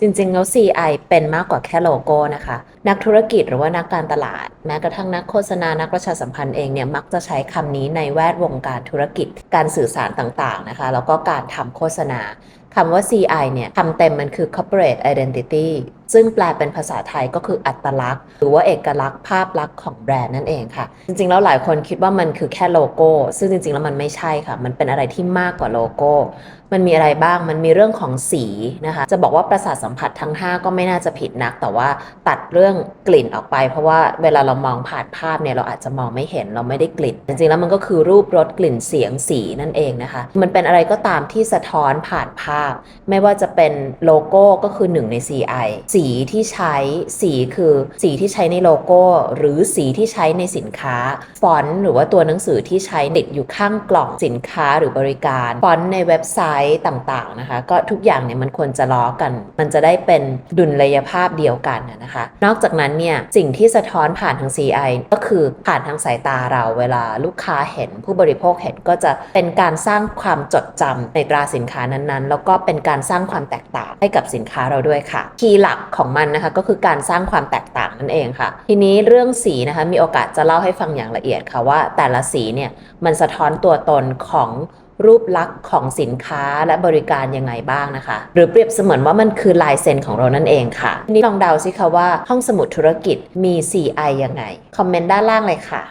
จริงๆแล้ว CI เป็นมากกว่าแค่โลโก้นะคะ นักธุรกิจหรือว่านักการตลาด แม้กระทั่งนักโฆษณานักประชาสัมพันธ์เองเนี่ยมักจะใช้คำนี้ในแวดวงการธุรกิจ การสื่อสารต่างๆนะคะ แล้วก็การทำโฆษณาคำว่า CI เนี่ยคำเต็มมันคือ corporate identity ซึ่งแปลเป็นภาษาไทยก็คืออัตลักษณ์ หรือว่าเอกลักษณ์ภาพลักษณ์ของแบรนด์นั่นเองค่ะ จริงๆ แล้วหลายคนคิดว่ามันคือแค่โลโก้ ซึ่งจริงๆ แล้วมันไม่ใช่ค่ะ มันเป็นอะไรที่มากกว่าโลโก้ มันมีอะไรบ้างมันมีเรื่องของสีนะคะ จะบอกว่าประสาทสัมผัสทั้ง 5 ก็ไม่น่าจะผิดนัก แต่ว่าตัดเรื่องกลิ่นออกไป เพราะว่าเวลาเรามองผ่านภาพเนี่ยเราอาจจะมองไม่เห็นเราไม่ได้กลิ่น จริงๆแล้วมันก็คือรูปรสกลิ่นเสียงสีนั่นเองนะคะ มันเป็นอะไรก็ตามที่สะท้อนผ่านภาพ ไม่ว่าจะเป็นโลโก้ก็คือหนึ่งใน CI สีที่ใช้สีคือสีที่ใช้ในโลโก้ หรือสีที่ใช้ในสินค้า ฟอนต์หรือว่าตัวหนังสือที่ใช้ติดอยู่ข้างกล่องสินค้าหรือบริการ ฟอนต์ในเว็บไซต์ต่างๆนะคะ ก็ทุกอย่างเนี่ยมันควรจะล้อกัน มันจะได้เป็นดุลยภาพเดียวกันนะคะ นอกจากากนั้นเนี่ยสิ่งที่สะท้อนผ่านทาง CI ก็คือผ่านทางสายตาเราเวลาลูกค้าเห็นผู้บริโภคเห็นก็จะเป็นการสร้างความจดจำในตราสินค้านั้นๆ แล้วก็เป็นการสร้างความแตกต่างให้กับสินค้าเราด้วยค่ะคีย์หลักของมันนะคะก็คือการสร้างความแตกต่างนั่นเองค่ะ ทีนี้เรื่องสีนะคะมีโอกาสจะเล่าให้ฟังอย่างละเอียดค่ะว่าแต่ละสีเนี่ยมันสะท้อนตัวตนของ รูปลักษณ์ของสินค้าและบริการยังไงบ้างนะคะ หรือเปรียบเสมือนว่ามันคือลายเซ็นของเรานั่นเองค่ะทีนี้ลองเดาสิคะว่าห้องสมุดธุรกิจมี CI ยังไง คอมเมนต์ด้านล่างเลยค่ะ